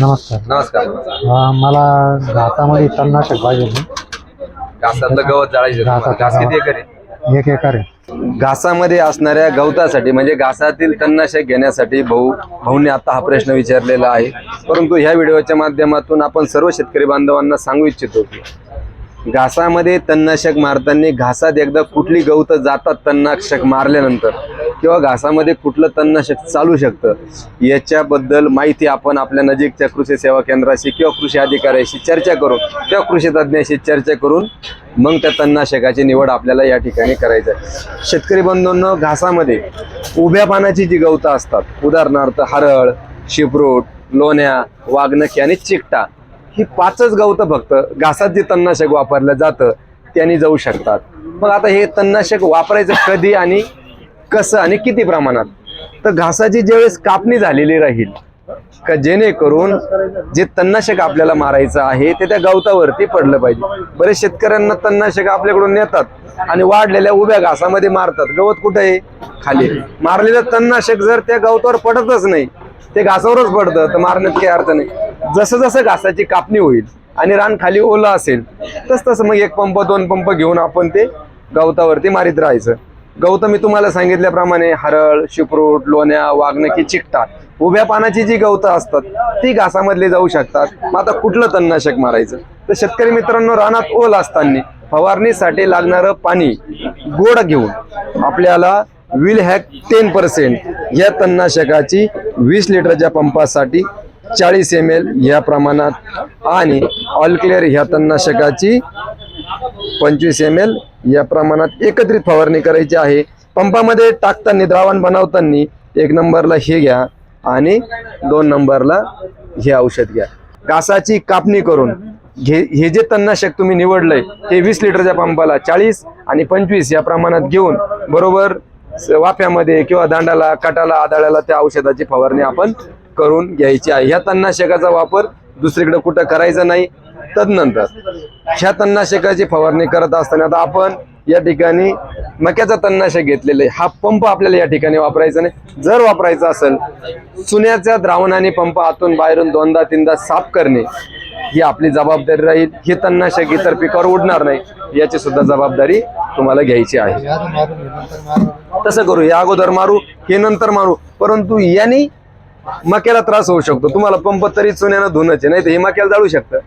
नमस्कार. नमस्कार. अं, मला घातामध्ये तणनाशक पाहिजे होतं. घासातलं गवत जाळायचं तुम्हाला. घासात- घास किती एकर आहे? एक एकर आहे. घासामध्ये असणाऱ्या गवतासाठी म्हणजे घासातील तणनाशक घेण्यासाठी भाऊ भाऊने आता हा प्रश्न विचारलेला आहे. परंतु ह्या व्हिडिओच्या माध्यमातून आपण सर्व शेतकरी बांधवांना सांगू इच्छितो की घासामध्ये तणनाशक मारताना घासात एकदा कुठली गवत जातात तणनाशक मारल्यानंतर? किंवा घासामध्ये कुठलं तणनाशक चालू शकतं याच्याबद्दल माहिती आपण आपल्या नजीकच्या कृषी सेवा केंद्राशी किंवा कृषी अधिकाऱ्याशी चर्चा करून किंवा कृषी तज्ज्ञाशी चर्चा करून मग त्या तणनाशकाची निवड आपल्याला या ठिकाणी करायचं आहे. शेतकरी बंधूंनो घासामध्ये उभ्या पानाची जी गवतं असतात उदाहरणार्थ हरळ शिपरूट लोण्या वाघनखी आणि चिकटा ही पाचच गवतं फक्त घासात जे तणनाशक वापरलं जातं त्यांनी जाऊ शकतात. मग आता हे तणनाशक वापरायचं कधी आणि कसं आणि किती प्रमाणात? तर घासाची ज्यावेळेस कापणी झालेली राहील का जेणेकरून जे तणनाशक आपल्याला मारायचं आहे ते त्या गवतावरती पडलं पाहिजे. बरेच शेतकऱ्यांना तणनाशक आपल्याकडून नेतात आणि वाढलेल्या उभ्या घासामध्ये मारतात. गवत कुठे आहे? खाली मारलेलं तणनाशक जर त्या गवतावर पडतच नाही ते घासावरच पडतं तर मारण्यात काही अर्थ नाही. जसं जसं घासाची कापणी होईल आणि रान खाली ओलं असेल तस तसं मग एक पंप दोन पंप घेऊन आपण ते गवतावरती मारित राहायचं. गवतं मी तुम्हाला सांगितल्याप्रमाणे हरळ शिपरूट लोण्या वाघनकी चिकटा उभ्या पानाची जी गवतं असतात ती घासामधली जाऊ शकतात. मग आता कुठलं तणनाशक मारायचं? तर शेतकरी मित्रांनो रानात ओल असताना फवारणीसाठी लागणारं पाणी गोड घेऊन आपल्याला विल हॅक टेन पर्सेंट या तणनाशकाची वीस लिटरच्या पंपासाठी चाळीस एम एल या प्रमाणात आणि ऑल क्लिअर ह्या तणनाशकाची पंचवीस एम एल या प्रमाणात एकत्रित फवारणी करायची आहे. पंपामध्ये टाकताना द्रावण बनवताना एक नंबरला हे घ्या आणि दोन नंबरला हे औषध घ्या. घासाची कापणी करून घे हे जे तणनाशक तुम्ही निवडलंय ते वीस लिटरच्या पंपाला चाळीस आणि पंचवीस या प्रमाणात घेऊन बरोबर स- वाफ्यामध्ये किंवा दांडाला काटाला आदळाला त्या औषधाची फवारणी आपण करून घ्यायची आहे. ह्या तणनाशकाचा वापर दुसरीकडे कुठं करायचा नाही. तदनंतर ह्या तणनाशकाची फवारणी करत असताना आता आपण या ठिकाणी मक्याचा तणनाशक घेतलेला. आहे हा पंप आपल्याला या ठिकाणी वापरायचा नाही. जर वापरायचा असेल चुन्याच्या द्रावणाने पंप आतून बाहेरून दोनदा तीनदा साफ करणे ही आपली जबाबदारी राहील. हे तणनाशक इतर पिकावर उडणार नाही. याची सुद्धा जबाबदारी तुम्हाला घ्यायची आहे. तसं करू. या अगोदर मारू हे नंतर मारू. परंतु यांनी मक्याला त्रास होऊ शकतो. तुम्हाला पंप तरी चुन्यानं धुणचे आहे नाही तर हे मक्याला जाळू शकतं.